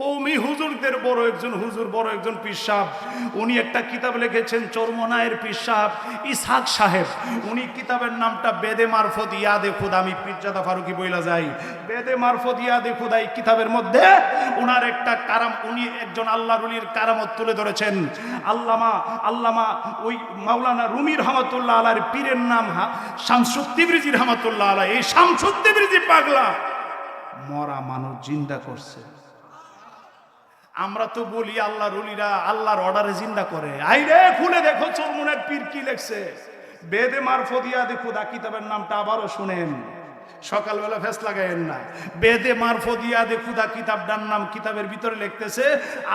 কৌমি হুজুরদের বড় একজন হুজুর, বড় একজন পিসাব। উনি একটা কিতাব লিখেছেন, চর্মনায়ের পিসাব ইসাক সাহেব। উনি কিতাবের নামটা বেদে মারফত ইয়াদে খুদ। আমি পিরজাদা ফারুকি বইলা যাই। বেদে মারফত ইয়াদে খুদা এই কিতাবের মধ্যে উনার একটা কারাম, উনি একজন আল্লাহ রুলির কারামত তুলে ধরেছেন। আল্লামা আল্লামা ওই মাওলানা রুমি রহমতুল্লাহ আলার পীরের নাম শামসুদ্দিবরিজি রহমতুল্লাহ আলাই এই শামসুদ্দিবরিজি পাগলা। মরা মানুষ জিন্দা করছে। আমরা তো বলি আল্লাহ রুলিরা আল্লাহর অর্ডারে জিন্দা করে। আইরে খুলে দেখো, চরমুনের পীর কি লেখছে? বেদে মারফদিয়া দেখো দা কিতাবের নামটা আবারও শুনেন। সকালবেলা ফেস লাগাইয়েন না। বেদে মারফদিয়া দেখুদা কিতাবটার নাম কিতাবের ভিতরে লিখতেছে,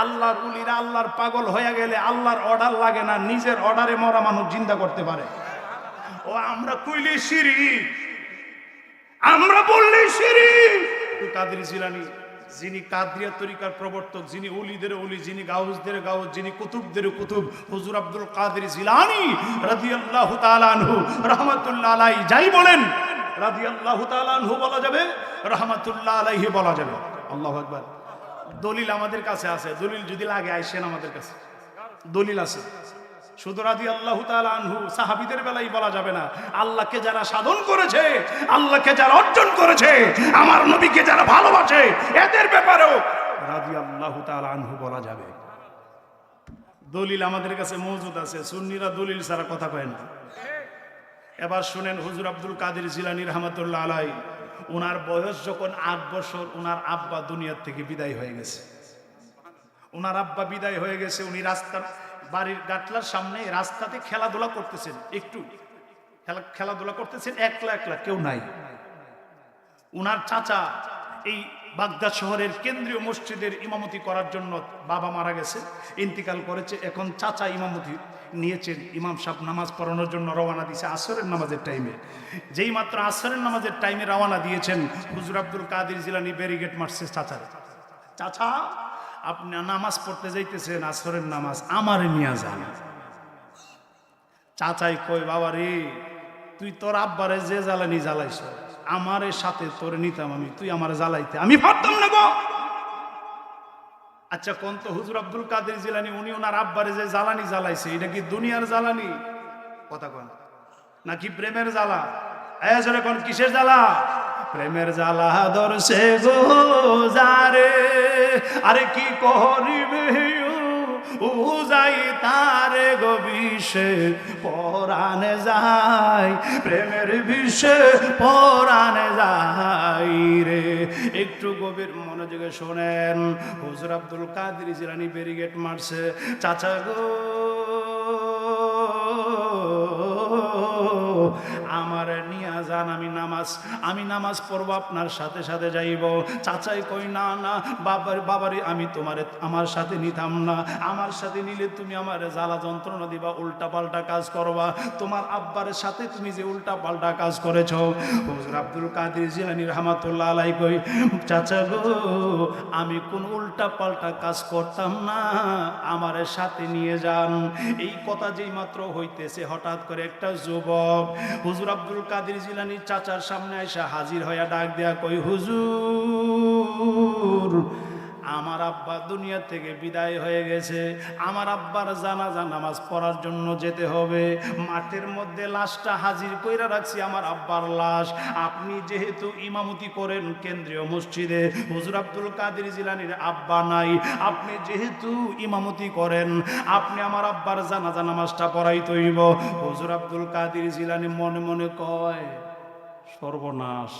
আল্লাহর উলিরা আল্লাহর পাগল হয়ে গেলে আল্লাহর অর্ডার লাগে না, নিজের অর্ডারে মরা মানুষ জিন্দা করতে পারে। ও, আমরা কইলে সিঁড়ি আমরা বললে সিঁড়ি কাদের জিলানি? যিনি কাদরিয়া তরিকার প্রবর্তক, যিনি অলিদের অলি যিনি গাউসদের গাউস, যিনি কুতুবদের কুতুব, হুজুর আব্দুল কাদের জিলানি রাদিয়াল্লাহু তাআলা আনহু, রাহমাতুল্লাহ আলাইহি, যাই বলেন, রাদিয়াল্লাহু তাআলা আনহু বলা যাবে, রাহমাতুল্লাহ আলাইহি বলা যাবে। আল্লাহু আকবার। দলিল আমাদের কাছে আছে, দলিল যদি লাগে, আইসেন আমাদের কাছে। দলিল আছে। রাজি আল্লাহ আনহু, সাহাবিদের বেলায় বলা যাবে না। আল্লাহকে যারা সাধন করেছে, আল্লাহকে যারা অর্জন করেছে, আমার নবীকে যারা ভালোবাসে, এদের ব্যাপারেও রাজি আল্লাহ আনহু বলা যাবে। দলিল আমাদের কাছে মজুদ আছে, সুন্নিরা দলিল ছাড়া কথা কয় না। এবার শুনেন হুজুর আব্দুল কাদের জিলানি রহমতুল্লাহ আলাই ওনার বয়স যখন আট বছর ওনার আব্বা দুনিয়ার থেকে বিদায় হয়ে গেছে। ওনার আব্বা বিদায় হয়ে গেছে, উনি রাস্তার বাড়ির গাটলার সামনে রাস্তাতে খেলাধুলা করতেছেন, একটু। খেলাধুলা করতেছেন, একলা একলা, কেউ নাই। উনার চাচা এই বাগদাদ শহরের কেন্দ্রীয় মসজিদের ইমামতি করার জন্য বাবা মারা গেছে, ইন্তিকাল করেছে। এখন চাচা ইমামতি নিয়েছেন, ইমাম সাহেব নামাজ পড়ানোর জন্য রওনা দিয়েছে আসরের নামাজের টাইমে যেই মাত্র আসরের নামাজের টাইমে রওনা দিয়েছেন, হুজুর আব্দুল কাদির জিলানি ব্যারিগেট মারছে চাচারে। চাচা আপনি নামাজ পড়তে যাইতেছেন, আসরের নামাজ, আমারে নিয়ে যান। চাচাই কই বাবা রে, তুই তোর আব্বারে যে জ্বালানি জ্বালাইছ, আমারে সাথে তোরে নিতাম আমি, তুই আমার জ্বালাইতে। আমি পারতাম না গো! আচ্ছা কোন তো হুজুর আব্দুল কাদের জিলানি, উনি ওনার আব্বারে যে জ্বালানি জ্বালাইছে, এটা কি দুনিয়ার জ্বালানি? কথা কন। নাকি প্রেমের জ্বালা? কোন, কিসের জ্বালা? প্রেমের জ্বালা দর্শে গো যারে। আরে কি করিবে উজাই তারে গো বিষে পরাণে যায় প্রেমের বিষে পরাণে যায় রে। একটু গভীর মনোযোগে শোনেন। হুজুর আব্দুল কাদের জিলানি ব্যারিগেট মারছে। চাচা গো যান আমি নামাজ আমি নামাজ পড়ব, আপনার সাথে সাথে যাইব। চাচাই কই না না, বাবার, বাবারে আমি তোমার, আমার সাথে নিতাম না। আমার সাথে নিলে তুমি আমার জ্বালা যন্ত্রণা দিবা উল্টা পাল্টা কাজ করবা। তোমার আব্বার সাথে তুমি যে উল্টা পাল্টা কাজ করেছ। হুজুর আব্দুল কাদের জিলানি রহমাতুল্লাহ আলাই কই চাচা গো, আমি কোন উল্টা পাল্টা কাজ করতাম না, আমার সাথে নিয়ে যান। এই কথা যেই মাত্র হইতেছে, হঠাৎ করে একটা যুবক, হুজুর আব্দুল কাদের জিলানি চাচার সামনে এসে হাজির হইয়া ডাক দেয়া কই হুজুর, আমার আব্বা দুনিয়া থেকে বিদায় হয়ে গেছে। আমার আব্বার জানাজা নামাজ পড়ার জন্য যেতে হবে। মাঠের মধ্যে লাশটা হাজির কইরা রাখছি আমার আব্বার লাশ। আপনি যেহেতু ইমামতি করেন কেন্দ্রীয় মসজিদে, হুজুর আব্দুল কাদের জিলানির আব্বা নাই। আপনি যেহেতু ইমামতি করেন, আপনি আমার আব্বার জানাজা নামাজটা পড়াই তৈব হুজুর আব্দুল কাদের জিলানি মনে মনে কয় সর্বনাশ।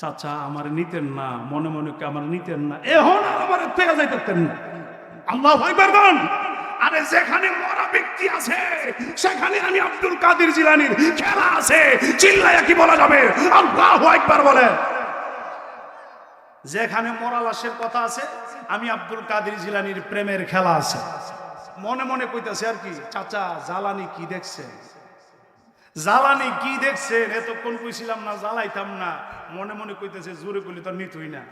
চাচা, আমার নিতেন না, মনে মনে আমার নিতেন না। এখন আর আমার থেকে যাইতেন না। আল্লাহ ভাই বারবান আরে যেখানে মরা ব্যক্তি আছে, সেখানে আমি আব্দুল কাদের জিলানির খেলা আছে চিল্লায়া কি বলা যাবে? আল্লাহ একবার বলে যেখানে মরা লাশের কথা আছে, আমি আব্দুল কাদের জিলানির প্রেমের খেলা আছে। মনে মনে কইতাছে আর কি, চাচা, জ্বালানি কি দেখছেন? জ্বালানি কি দেখছেন এতক্ষণ কইছিলাম না, জ্বালাইতাম না। মনে মনে কইতেছে, জোরে কইলে তো নিতই না।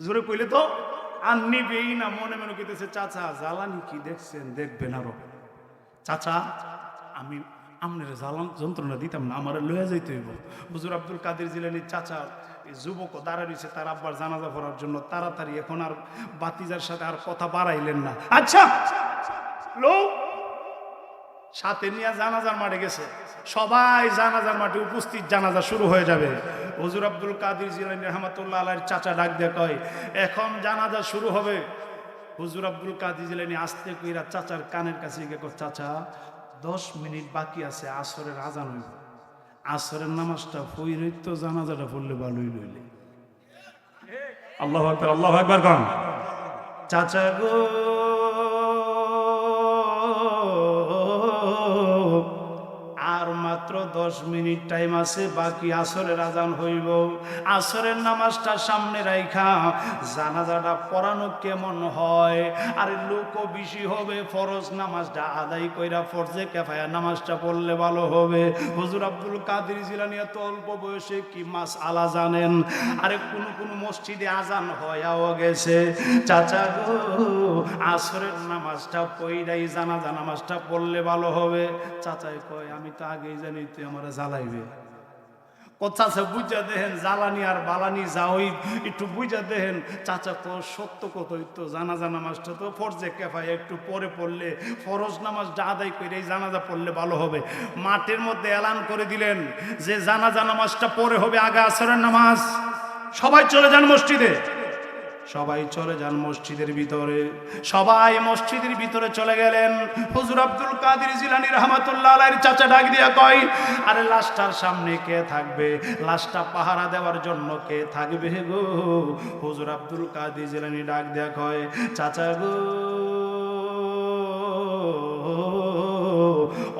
জোরে কইলে তো আর নিবেই না। মনে মনে কইতেছে, চাচা, জ্বালানি কি দেখছেন? দেখবেন আরও। চাচা, আমি আমনের জ্বালান যন্ত্রণা দিতাম না, আমার লয়ে যাইতে হইব। হুজুর আব্দুল কাদের জিলানির চাচা যুবক দাঁড়া রয়েছে তার আব্বার জানাজা পড়ার জন্য। তাড়াতাড়ি এখন আর বাতিজার সাথে আর কথা বাড়াইলেন না। আচ্ছা লোক সাথে নিয়ে জানাজার মাঠে গেছে। সবাই জানাজার মাঠে উপস্থিত জানাজা শুরু হয়ে যাবে। হজুর আব্দুল কাদির জিলানি রহমতুল্লাহ আলাইয়ের চাচা ডাক দিয়ে কয় এখন জানাজা শুরু হবে। হুজুর আব্দুল কাদির জিলানি আসতে কইরা চাচার কানের কাছে গিয়ে চাচা দশ মিনিট বাকি আছে আসরের আজান হইব। আসরের নামাজটা পইরই তো জানাজাটা পড়লে ভালোই লইলে আল্লাহ আকবার আল্লাহ আকবার কন। চাচা গো মাত্র দশ মিনিট টাইম আছে, বাকি আসরের আজান হইব। আসরের নামাজটা সামনে রাইখা, জানাজাটা পড়ানো কেমন হয়? আর লোকও বেশি হবে, ফরজ নামাজটা আদায় কইরা ফরজে কেফায়া নামাজটা পড়লে ভালো হবে। হুজুর আব্দুল কাদের জিলানি এত অল্প বয়সে কি মাস আলা জানেন? আরে কোন কোন মসজিদে আজান হয়াও গেছে। চাচা গো, আসরের নামাজটা পইরাই জানাজা নামাজটা পড়লে ভালো হবে। চাচাই কয়, আমি তো আগেই জানি তুই আমার জ্বালাইবে। আছে, বুঝা দেখেন জ্বালানি আর বালানি যাওই, একটু বুঝা দেখেন। চাচা তো সত্য কত তো জানাজা নামাজটা তো ফরজে কেফায়, একটু পরে পড়লে ফরজ নামাজটা আদায় করে এই জানাজা পড়লে ভালো হবে। মাঠের মধ্যে এলান করে দিলেন যে জানাজা নামাজটা পরে হবে আগে আসরের নামাজ। সবাই চলে যান মসজিদে। সবাই চলে যান মসজিদের ভিতরে। সবাই মসজিদের ভিতরে চলে গেলেন। হুজুর আব্দুল কাদের জিলানি রহমাতুল্লাহ চাচা ডাক দিয়া কয়, আরে লাশটার সামনে কে থাকবে? লাশটা পাহারা দেওয়ার জন্য কে থাকবে গো? হুজুর আব্দুল কাদের জিলানি ডাক দেয়া কয়, চাচা গো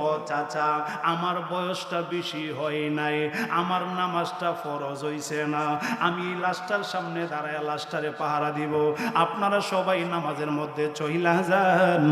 ও চাচা, আমার বয়সটা বেশি হয় নাই, আমার নামাজটা ফরজ হইছে না, আমি লাস্টার সামনে দাঁড়ায় লাস্টারে পাহারা দিব, আপনারা সবাই নামাজের মধ্যে চইলা যান,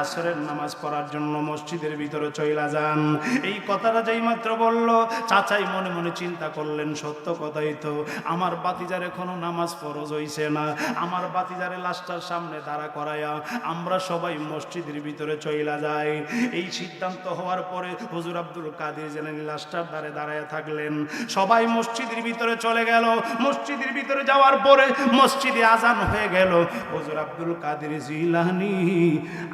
আসরের নামাজ পড়ার জন্য মসজিদের ভিতরে চইলা যান। এই কথাটা যেই মাত্র বলল, চাচাই মনে মনে চিন্তা করলেন, সত্য কথাই তো, আমার বাতিজার এখনও নামাজ ফরজ হইছে না, আমার বাতিজারে লাস্টার সামনে দাঁড়া করায়া আমরা সবাই মসজিদের ভিতরে চইলা যাই। এই সিদ্ধান্ত হওয়ার পরে হুজুর আব্দুল কাদের জেলেন লাস্টার দ্বারে দাঁড়ায় থাকলেন। সবাই মসজিদের ভিতরে চলে গেল। মসজিদের ভিতরে যাওয়ার পরে মসজিদে আজান হয়ে গেল। হুজুর আব্দুল কাদের জিলানি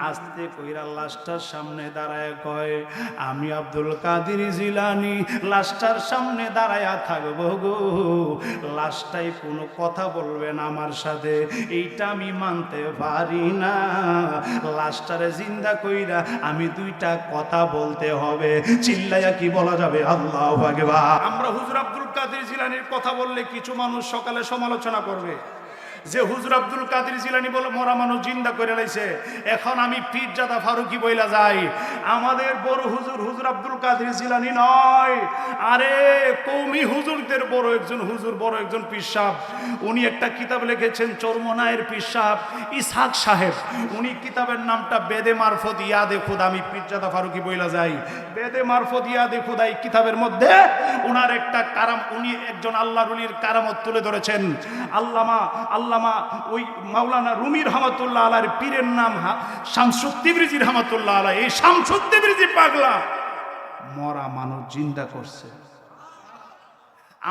আস্তে কইরা লাস্টার সামনে দাঁড়ায় কয়, আমি আব্দুল কাদের জিলানি লাস্টার সামনে দাঁড়ায়া থাকব গো। লাস্টাই কোনো কথা বলবেন আমার সাথে। এইটা আমি মানতে পারি না। লাস্টারে জিন্দা কইরা আমি দুইটা কথা বলতে হবে। চিল্লাইয়া কি বলা যাবে? আল্লাহ আমরা হুজুর আব্দুল কাদের জিলানির কথা বললে কিছু মানুষ সকালে সমালোচনা করবে। যে হুজুর আব্দুল কাদের জিলানি বলে, মরা মানুষ জিন্দা করে লাইছে। এখন আমি পীরজাদা ফারুকি বইলা যাই। আমাদের বড় হুজুর হুজুর আব্দুল কাদের জিলানি নয়। আরে, কৌমি হুজুরদের বড় একজন হুজুর, বড় একজন পিসাব। উনি একটা কিতাব লিখেছেন, চরমনায়ের পিসাব, ইসহাক সাহেব। উনি কিতাবের নামটা বেদে মারফত ইয়াদে খুদা, আমি পীরজাদা ফারুকি বইলা যাই। বেদে মারফত ইয়াদে খুদা এই কিতাবের মধ্যে উনার একটা কারাম, উনি একজন আল্লাহ রুলির কারামত তুলে ধরেছেন। আল্লামা আল্লামা ওই মাওলানা রুমি রহমতুল্লাহ আলার পীরের নাম শামসুদ্দিবরিজি রহমতুল্লাহ আলাই এই শামসুদ্দিবরিজি পাগলা। মরা মানুষ জিন্দা করছে।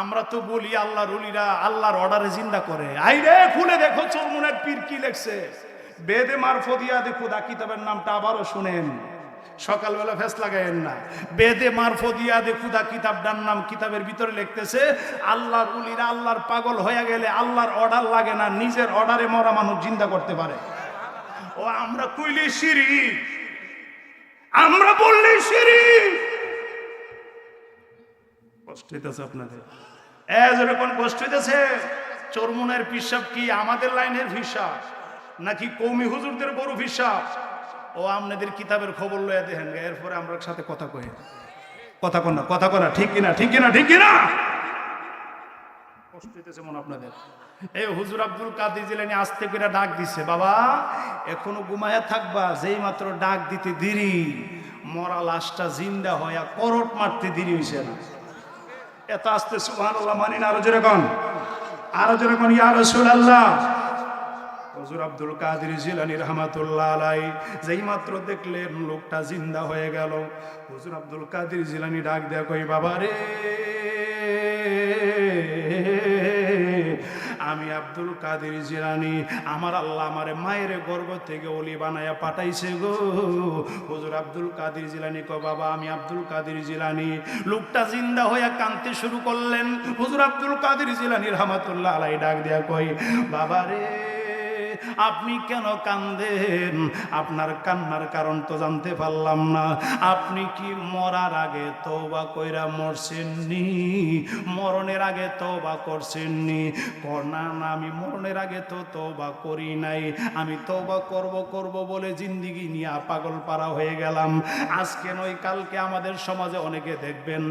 আমরা তো বলি আল্লাহ রুলিরা আল্লাহর অর্ডারে জিন্দা করে। আইরে, খুলে দেখো চরমুনের পীর কি লেখছে। বেদে মারফদিয়া দেখো দা কিতাবের নামটা আবারও শুনেন। সকালবেলা ফেস লাগাইয়েন না। বেদে মারফদিয়া দেখুদা কিতাবটার নাম কিতাবের ভিতরে লিখতেছে, আল্লাহর উলিরা আল্লাহর পাগল হয়ে গেলে আল্লাহর অর্ডার লাগে না, নিজের অর্ডারে মরা মানুষ চিন্তা করতে পারে। ও, আমরা কইলে সিঁড়ি আমরা বললে সিঁড়ি কষ্ট হইতেছে আপনাদের। এ, যেরকম কষ্ট হইতেছে, চরমুনের পিসাব কি আমাদের লাইনের হিসাব নাকি কৌমি হুজুরদের বড় হিসাব ও আপনাদের কিতাবের খবর লইয়া দেখেন, এরপরে আমরা সাথে কথা কই। কথা কন কথা কনা ঠিক কিনা ঠিক কিনা ঠিক কিনা? কষ্ট হইতেছে মনে আপনাদের। এই হুজুর আব্দুল কাদের জিলানি আস্তে করে ডাক দিছে, বাবা, এখনও ঘুমায়া থাকবা, যেই মাত্র ডাক দিতে দেরি, মরা লাশটা জিন্দা হইয়া করট মারতে দেরি হইছে না। এত আস্তে, সুবহানাল্লাহ মানি না আরও জোরে কন। আরও জোরে কন, ইয়া রাসূলুল্লাহ হুজুর আব্দুল কাদের জিলানি রহমাতুল্লাহ আলাই যেই মাত্র দেখলেন লোকটা জিন্দা হয়ে গেল। হুজুর আব্দুল কাদের জিলানি ডাক দেয়া কই বাবা রে, আমি আব্দুল কাদের জিলানি, আমার আল্লাহ আমার মায়ের গর্ভ থেকে অলি বানায়া পাঠাইছে গো। হুজুর আব্দুল কাদের জিলানি কো বাবা, আমি আব্দুল কাদের জিলানি। লোকটা জিন্দা হইয়া কাঁদতে শুরু করলেন। হুজুর আব্দুল কাদের জিলানি রহমাতুল্লাহ আলাই ডাক দেয়া কই বাবা রে আপনি কেন কান্দেন? আপনার কান্নার কারণ তো জানতে পারলাম না। আপনি কি মরার আগে তওবা কইরা মরছেননি? মরণের আগে তওবা করছেননি? কর না না, আমি মরণের আগে তো তওবা করি নাই। আমি তওবা করব করব বলে জিন্দিগি নিয়ে পাগল পাড়া হয়ে গেলাম। আজকে নয়, কালকে আমাদের সমাজে অনেকে দেখবেন,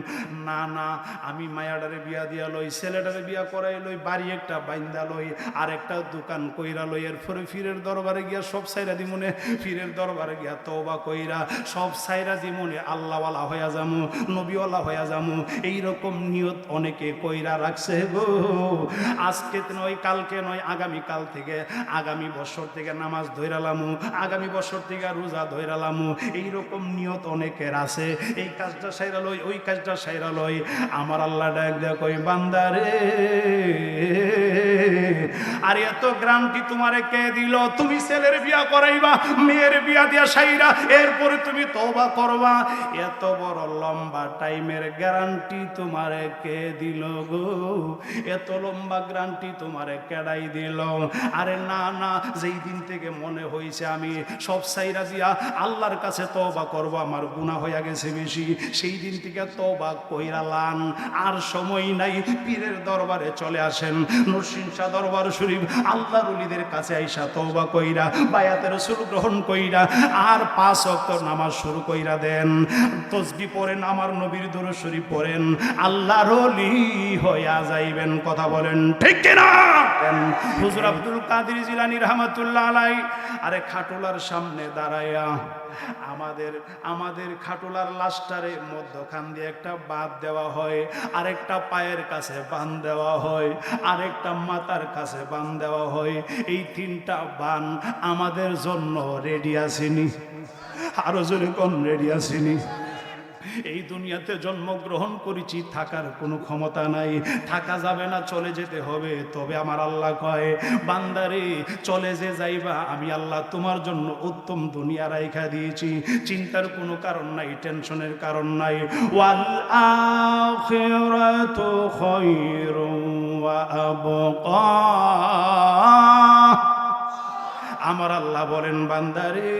না না, আমি মায়াডারে বিয়া দিয়া লই, ছেলেটারে বিয়া করাই লই, বাড়ি একটা বাইন্দা লই আর একটা দোকান কইরা লই এরপরে ফিরের দরবারে গিয়া সব সাইরা দিমনে, ফিরের দরবারে গিয়া তওবা কইরা, সব সাইরা দিমনে আল্লাহওয়ালা হইয়া যামু, নবীওয়ালা হইয়া যামু। এইরকম নিয়ত অনেকে কইরা রাখছে গো। আজকে নয়, কালকে নয়, আগামী কাল থেকে, আগামী বছর থেকে নামাজ ধৈরালামু আগামী বছর থেকে রোজা ধৈরালামু এইরকম নিয়ত অনেকের আছে। এই কাজটা সাইরা লই, ওই কাজটা সাইরা লই। আমার আল্লাহ ডাক দেয়া কই বান্দারে আর এত গ্রান্টি তোমারে কে দিল? তুমি ছেলের বিয়া করাইবা, মেয়ের বিয়া দিয়া সাইরা, এরপরে তুমি তওবা করবা। এত বড় লম্বা টাইমের গ্যারান্টি তোমারে কে দিল গো? এত লম্বা গ্যারান্টি তোমারে কেডাই দিল? আরে না না, যেই দিন থেকে মনে হয়েছে আমি সব সাইরা দিয়া আল্লাহর কাছে তওবা করব, আমার গুনাহ হইয়া গেছে বেশি। সেই দিন থেকে তওবা কইরা লান আর সময় নাই, পীরের দরবারে চলে আসেন। নরসিং শাহ দরবার শরীফ আল্লাহর ওলিদের কাছে আইসা তওবা কইরা, বায়াতের রসুল গ্রহণ কইরা, আর পাঁচ অক্ত নামাজ শুরু কইরা দেন। তসবি পড়েন, আমার নবীর দরুদ শরীফ পড়েন। আল্লাহর হইয়া যাইবেন, কথা বলেন ঠিক কিনা? হুজুর আব্দুল কাদির জিলানি রহমাতুল্লাহ আলাই আরে খাটুলার সামনে দাঁড়ায়া আমাদের আমাদের খাটুলার লাস্টারে মধ্যখান দিয়ে একটা বাদ দেওয়া হয়, আরেকটা পায়ের কাছে বান দেওয়া হয়, আরেকটা মাথার কাছে বান দেওয়া হয়। এই তিনটা বান আমাদের জন্য রেডি আসেনি আরও জোরে কোন রেডি আসেনি এই দুনিয়াতে জন্মগ্রহণ করেছি, থাকার কোনো ক্ষমতা নাই। থাকা যাবে না, চলে যেতে হবে। তবে আমার আল্লাহ কয়, বান্দারে, চলে যে যাইবা, আমি আল্লাহ তোমার জন্য উত্তম দুনিয়া রাইখা দিয়েছি। চিন্তার কোনো কারণ নাই, টেনশনের কারণ নাই। ওয়াল আখিরাতু আমার আল্লাহ বলেন, বান্দারে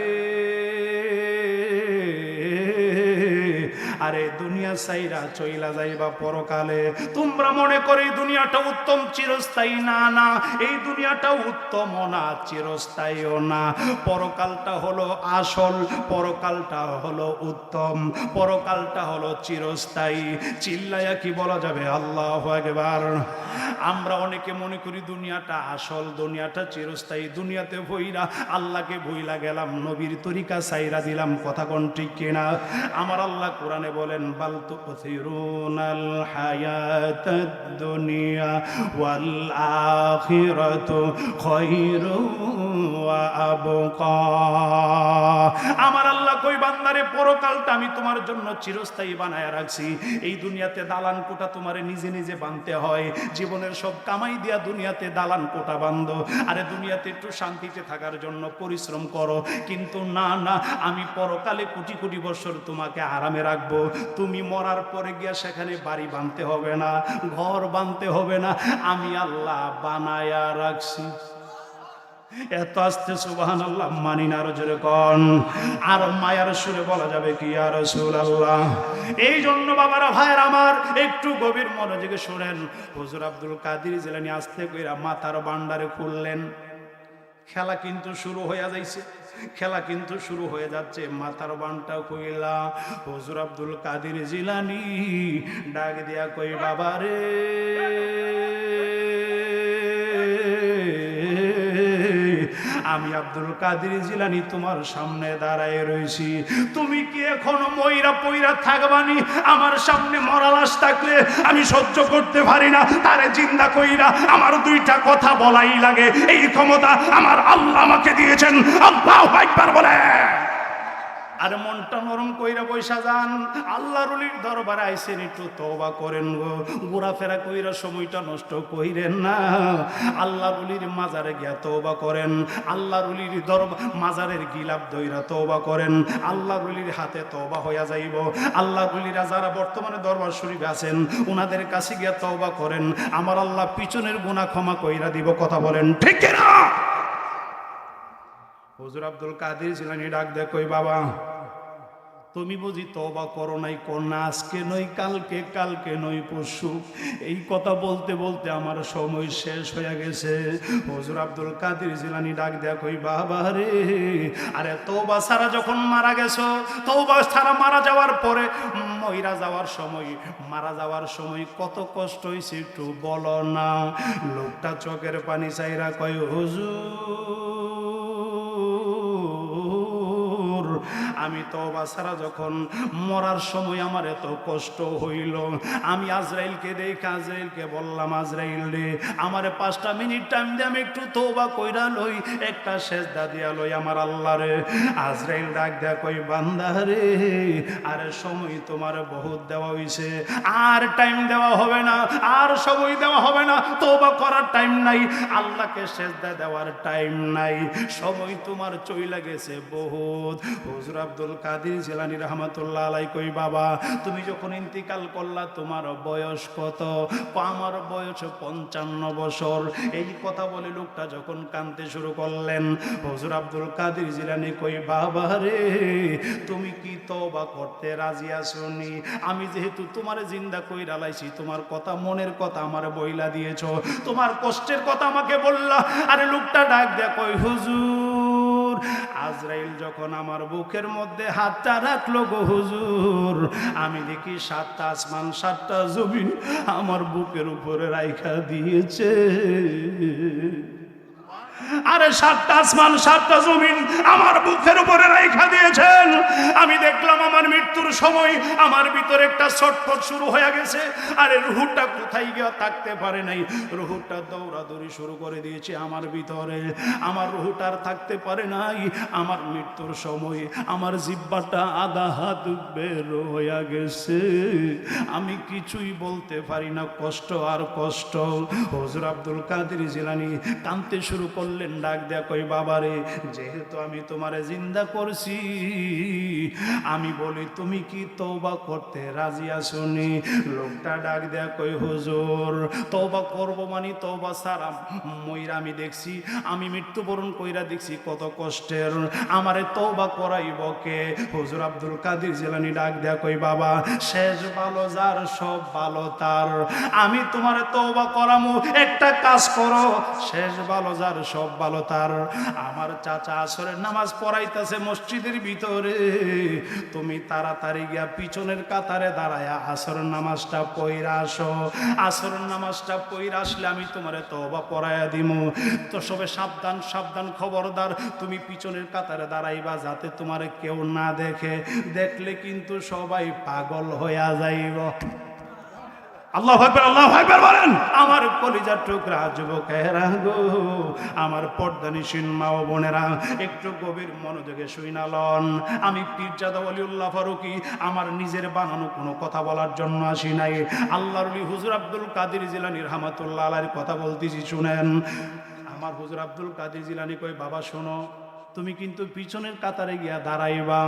দুনিয়া সাইরা চইলা যাইবা পরকালে। তোমরা মনে করে দুনিয়াটা উত্তম, চিরস্থায়ী? না না, এই দুনিয়াটা উত্তম না, চিরস্থায়ীও না। পরকালটা হলো আসল, পরকালটা হলো উত্তম, পরকালটা হলো চিরস্থায়ী। চিল্লায়া কি বলা যাবে? আল্লাহ একবার আমরা অনেকে মনে করি দুনিয়াটা আসল, দুনিয়াটা চিরস্থায়ী, দুনিয়াতে ভইরা আল্লাহকে ভইলা গেলাম, নবীর তরিকা সাইরা দিলাম, কথা কোন ঠিক কিনা? আমার আল্লাহ কোরআনে বলেন, বাল তুকসিরুনাল হায়াতাদ দুনিয়া ওয়াল আখিরাতু খায়রু ওয়া আবকা। আমার আল্লাহ কই, বান্দারে, পরকালটা আমি তোমার জন্য চিরস্থায়ী বানায় রাখছি। এই দুনিয়াতে দালান কোটা তোমারে নিজে নিজে বানতে হয়। জীবনের সব কামাই দিয়া দুনিয়াতে দালান কোটা বান্ধ। আরে দুনিয়াতে একটু শান্তিতে থাকার জন্য পরিশ্রম করো। কিন্তু না না, আমি পরকালে কোটি কোটি বছর তোমাকে আরামে রাখব। তুমি মরার পরে গিয়া সেখানে বাড়ি বানতে হবে না, ঘর বানতে হবে না। আমি আল্লাহ বানায়া রাখছি। এত আসতে সুবাহান আল্লাহ মানি না আরও জোরে কন। আর মায়ার সুরে বলা যাবে কি আর সুর আল্লাহ এই জন্য বাবারা, ভাইয়ের আমার, একটু গভীর মনোযোগে শোনেন। হুজুর আব্দুল কাদির জেলানি আসতে কইরা মাথার বান্ডারে খুললেন। খেলা কিন্তু শুরু হয়ে যাইছে, খেলা কিন্তু শুরু হয়ে যাচ্ছে, মাথার বানটা কইলা হুজুর আব্দুল কাদির জিলানি ডাক দিয়া কই বাবা রে আমি আব্দুল কাদের জিলানি তোমার সামনে দাঁড়ায় রয়েছি তুমি কি এখনও ময়রা পইরা থাকবানি? আমার সামনে মরা লাশ থাকলে আমি সহ্য করতে পারি না, তারে জিন্দা কইরা আমার দুইটা কথা বলাই লাগে। এই ক্ষমতা আমার আল্লাহ আমাকে দিয়েছেন। আল্লাহ একবার বলে আর মনটা নরম কইরা বৈশা যান। আল্লাহ রুলির দরবারে আইসেন, একটু তওবা করেন গো। ঘোরাফেরা কইরা সময়টা নষ্ট কইরেন না। আল্লাহ রুলির মাজারে গিয়া তওবা করেন। আল্লাহ রুলির দরবার মাজারের গিলাপ দইরা তওবা করেন। আল্লাহ রুলির হাতে তওবা হইয়া যাইব। আল্লাহ রুলিরা যারা বর্তমানে দরবার শরীফে আছেন ওনাদের কাছে গিয়া তওবা করেন। আমার আল্লাহ পিছনের গুনাহ ক্ষমা কইরা দিব, কথা বলেন ঠিক না হুজুর আব্দুল কাদের জিলানি ডাক দেখ বাবা? তুমি বুঝি তবা করো নাই কন্যা আজকে নই কালকে কালকে নই পরশু। এই কথা বলতে বলতে আমার সময় শেষ হয়ে গেছে। হজুর আব্দুল কাদির জিলানি ডাক দেয়া কই, বাবা রে, আরে তৌবা সারা যখন মারা গেছো তৌবা সারা মারা যাওয়ার পরে মইরা যাওয়ার সময়, মারা যাওয়ার সময় কত কষ্ট হয়েছে একটু বলো না। লোকটা চোখের পানি চাইরা কয়, হুজুর আমি তো ছাড়া যখন মরার সময় আমার এত কষ্ট হইল, আমি আজরাইলকে দেখে আজরাইলকে বললাম, আজরাইল রে, আমার পাঁচটা মিনিট টাইম দিয়ে আমি একটু তোবা কইরা লই, একটা সেজদা দিয়া লই আমার আল্লাহ রে। আজরাইল ডাক দেয়া কই বান্দা রে, আরে সময় তোমার বহুত দেওয়া হইছে, আর টাইম দেওয়া হবে না, আর সময় দেওয়া হবে না তোবা করার টাইম নাই, আল্লাহকে সেজদা দেওয়ার টাইম নাই, সময় তোমার চইলা গেছে বহুত। হুজুর আব্দুল কাদির জিলানি রহমতুল্লাহ আলাই কই, বাবা, তুমি যখন ইন্তিকাল করলা, তোমার বয়স কত? আমার বয়স পঞ্চান্ন বছর। এই কথা বলে লোকটা যখন কানতে শুরু করলেন, হুজুর আব্দুল কাদির জিলানি কই, বাবা রে, তুমি কি তবা করতে রাজি আসনি? আমি যেহেতু তোমার জিন্দা কই রালাইছি তোমার কথা মনের কথা আমার বইলা দিয়েছ, তোমার কষ্টের কথা আমাকে বললা। আরে লোকটা ডাক দেয়া কই হুজুর আজরাইল যখন আমার বুকের মধ্যে হাতটা রাখল, গো হুজুর, আমি দেখি সাতটা আসমান, সাতটা জমিন আমার বুকের উপরে রাইখা দিয়েছে। আরে সাতটা আসমান, সাতটা জমিন আমার বুকের উপরে রাইখা দিয়েছেন। আমি দেখলাম আমার মৃত্যুর সময় আমার ভিতরে একটা ছটফট শুরু হয়ে গেছে। আরে রুহুটা কোথায় গিয়ে থাকতে পারে নাই? রুহুটা দৌড়াদৌড়ি শুরু করে দিয়েছে আমার ভিতরে। আমার রুহুটার থাকতে পারে নাই। আমার মৃত্যুর সময় আমার জিব্বাটা আধা হাত বের হয়ে গেছে। আমি কিছুই বলতে পারি না, কষ্ট আর কষ্ট। হজর আব্দুল কাদের জিলানি কানতে শুরু করলেন ডাক দেয়া কই, বাবারে, যেহেতু আমি তোমারে জিন্দা করছি, আমি বলি, তুমি কি তৌবা করতে রাজি আসনি? লোকটা ডাক দেয়া কই, হুজুর তৌবা করব মানে তৌবা সারা মইরা আমি দেখছি, আমি মৃত্যুবরণ কইরা দেখছি কত কষ্টের, আমারে তৌবা করাইব কে? হুজুর আব্দুল কাদের জেলানি ডাক দেয়া কই, বাবা, শেষ ভালো যার, সব ভালো তার। আমি তোমারে তৌবা করামু, একটা কাজ করো, শেষ ভালো যার, সব ভালো, তার আমার চাচা আসরের নামাজ পড়াইতেছে মসজিদের ভিতরে। তুমি তাড়াতাড়ি গিয়া পিছনের কাতারে দাঁড়ায়া আসর নামাজটা পইরা আসো। আসর নামাজটা পইরা আসলে আমি তোমারে তওবা পড়াইয়া দিমু। তো সবে সাবধান সাবধান খবরদার, তুমি পিছনের কাতারে দাঁড়াইবা যাতে তোমারে কেউ না দেখে। দেখলে কিন্তু সবাই পাগল হইয়া যাইব। আল্লাহ ভাইবার আল্লাহ ভাইবার বলেন। আমার কলিজার টুকরা যুবকেরা গো, আমার পর্দানিসীন মা ও বোনেরা, একটু গভীর মনোযোগে শুইনালন আমি পীরজাদা অলিউল্লাহ ফারুকি, আমার নিজের বানানো কোনো কথা বলার জন্য আসি নাই। আল্লাহর হুজুর আব্দুল কাদির জিলানির রহমাতুল্লাহ আলাইর কথা বলতেছি, শুনেন। আমার হুজুর আব্দুল কাদির জিলানি কই বাবা শোনো তুমি কিন্তু পিছনের কাতারে গিয়া দাঁড়াইবা।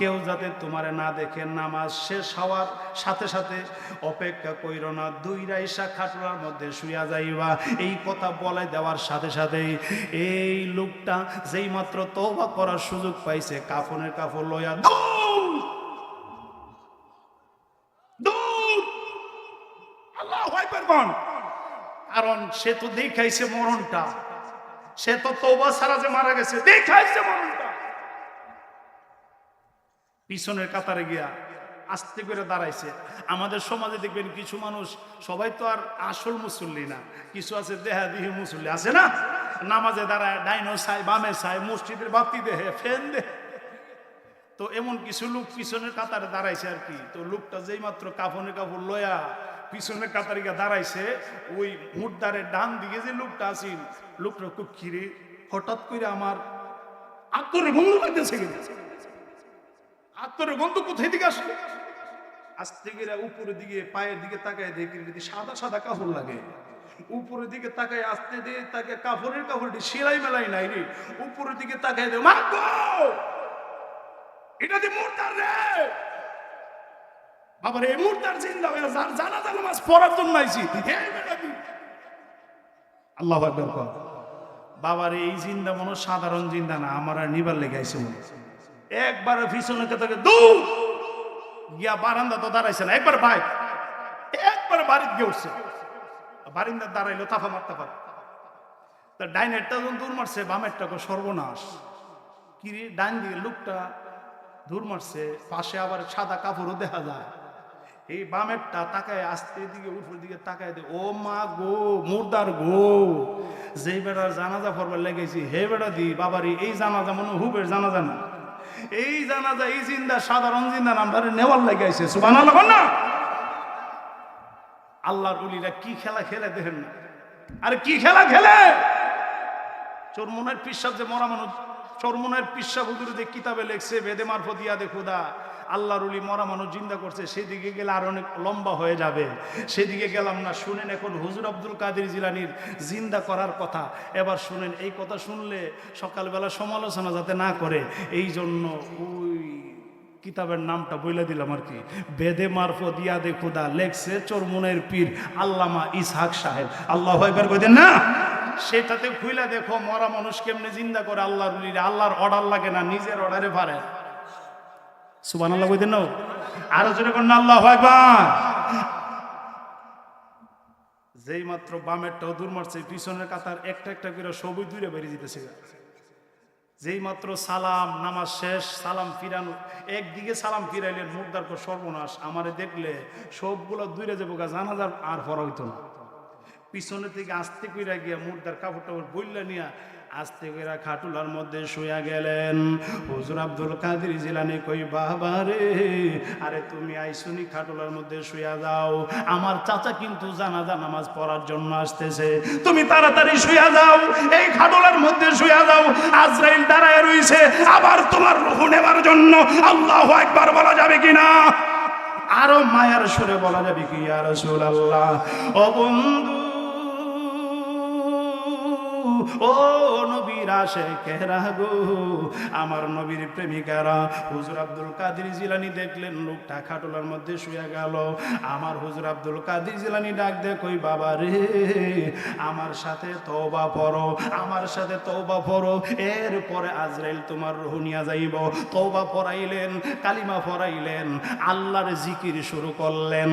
কেউ যাতে তোমারে না দেখে নামাজ শেষ হওয়ার সাথে সাথে অপেক্ষা কইর না, দুই রাইসা খাটুরার মধ্যে শুয়া যাইবা। এই কথা বলাই দেওয়ার সাথে সাথে এই লোকটা যেই মাত্র তওবা করার সুযোগ পাইছে, কাফনের কাপড় লয়া কারণ সে তো দেখাইছে মরণটা। সে তো তৌবা সারা যে মারা গেছে দেখাইছে মরণটা পিছনের কাতারে গিয়া আস্তে করে দাঁড়াইছে। আমাদের সমাজে দেখবেন কিছু মানুষ, সবাই তো আর আসল মুসল্লি না। কিছু আছে দেহা দিহি মুসল্লি, আছে না? নামাজে দাঁড়ায়, ডাইনো চাই বামে চাই মসজিদের বাতি দেহে, ফ্যান দে তো এমন কিছু লোক পিছনের কাতারে দাঁড়াইছে আর কি। তো লোকটা যেই মাত্র কাফনের কাপড় লয়া পিছনের কাতারে গিয়ে দাঁড়াইছে, ওই মুদ্দারের ডান দিকে যে লোকটা আছিল লোকটা খুব খিরে হঠাৎ করে আমার আত্মরে লাগতেছে কিন্তু আত্মরে গন্ধ কোথায় দিকে আসলো? আস্তে গেলে উপরের দিকে, পায়ের দিকে তাকায় দেখি সাদা সাদা কাপড় লাগে। উপরের দিকে তাকায়, আস্তে দিয়ে, তাকে কাপড়ের কাপড়টি সেলাই মেলাই নাই রে। উপরের দিকে তাকায় দে মা এটা দি মুর্দার রে! বাবার এই মুর্দার জিন্দা হয়ে যার জানা জানা মাছ পড়ার জন্য আইছি। দি। আল্লাহ বাবার এই জিন্দা মনে সাধারণ জিন্দা না, আমার আর নিবার লেগে আইছে মনে। একবার পিছনে তাকে দৌড় গিয়া বারান্দা তো দাঁড়াইছে না, একবার ভাই। একবার বাড়িতে গিয়ে উঠছে। বারিন্দা দাঁড়াইলো, তাফা মারতে পারে। তা ডাইনেরটা যখন দূর মারছে, বামেরটা সর্বনাশ। কিরে, ডাইন দিকে লোকটা দূর মারছে, পাশে আবার সাদা কাপড়ও দেখা যায়। এই বামেরটা তাকায় আস্তে দিকে উপর দিকে তাকায় দে ও মা গো, মুর্দার গো, যেই বেড়ার জানাজা ফরবার লেগেছি, হে বেড়া দি, বাবারি, এই জানাজা মনে হুবের জানাজা না। এই জানাজা, এই জিন্দা, সাধারণ জিন্দা নামটা নেওয়ার লেগেছে সুবান না? আল্লাহর উলিরা কি খেলা খেলে দেখেন না। আরে কি খেলা খেলে? চরমনের পিসাব যে মরা মানুষ, চরমনের পিসাব হুজুর যে কিতাবে লেখছে, বেদে মারফত ইয়াদে খুদা আল্লাহর উলি মরা মানুষ জিন্দা করছে, সেদিকে গেলে আর অনেক লম্বা হয়ে যাবে। সেদিকে গেলাম না, শুনেন এখন হুজুর আব্দুল কাদের জিলানির জিন্দা করার কথা। এবার শুনেন, এই কথা শুনলে সকালবেলা সমালোচনা যাতে না করে, এই জন্য ওই কিতাবের নামটা বলে দিলাম আর কি। বেদে মারফত ইয়াদে খুদা লেখছে চরমনের পীর আল্লামা ইসহাক সাহেব। আল্লাহ এবার কই না? সেটাতে খুইলা দেখো, মরা মানুষ কেমনে জিন্দা করে আল্লাহর আল্লাহর অর্ডার লাগে না, নিজের অর্ডারে পারে আরও জোরে আল্লাহ একবার যেই মাত্র বামেরটাও দূর মারছে, পিছনের কাতার একটা একটা করে দূরে বেরিয়ে যেতেছে। যেই মাত্র সালাম, নামাজ শেষ, সালাম ফিরানো, একদিকে সালাম ফিরাইলেন মুর্দার পর সর্বনাশ, আমারে দেখলে সবগুলো দূরে যাব গা, জানাজার আর পড়া হইতো না। পিছনে থেকে আস্তে কইরা গিয়া মুর্দার কাপড় টাপড় বললে নিয়া আস্তে কইরা খাটুলার মধ্যে শুয়া গেলেন। হুজুর আব্দুল কাদের জিলানি কই, বাবা রে, আরে তুমি আইসুনি খাটুলার মধ্যে শুয়া যাও। আমার চাচা কিন্তু জানাজা নামাজ পড়ার জন্য আসতেছে। তুমি তাড়াতাড়ি শুয়া যাও, এই খাটুলার মধ্যে শুয়া যাও। আজরাইল দাঁড়ায় রইছে, আবার তোমার রুহু নেবার জন্য। আল্লাহ একবার বলা যাবে কিনা? আরও মায়ার সুরে বলা যাবে কি আর রসুল আল্লাহ ও বন্ধু ও নবীর আশেকেরা গো, আমার নবীর প্রেমিকারা। হুজুর আব্দুল কাদের জিলানি দেখলেন, লোকটা খাটলার মধ্যে শুয়ে গেল। আমার হুজুর আব্দুল কাদের জিলানি ডাক দে কই বাবা রে, আমার সাথে তওবা পড়ো আমার সাথে তওবা পড়ো এরপরে আজরাইল তোমার রুহ নিয়া যাইব। তওবা পড়াইলেন, কালিমা পড়াইলেন, আল্লাহর জিকির শুরু করলেন।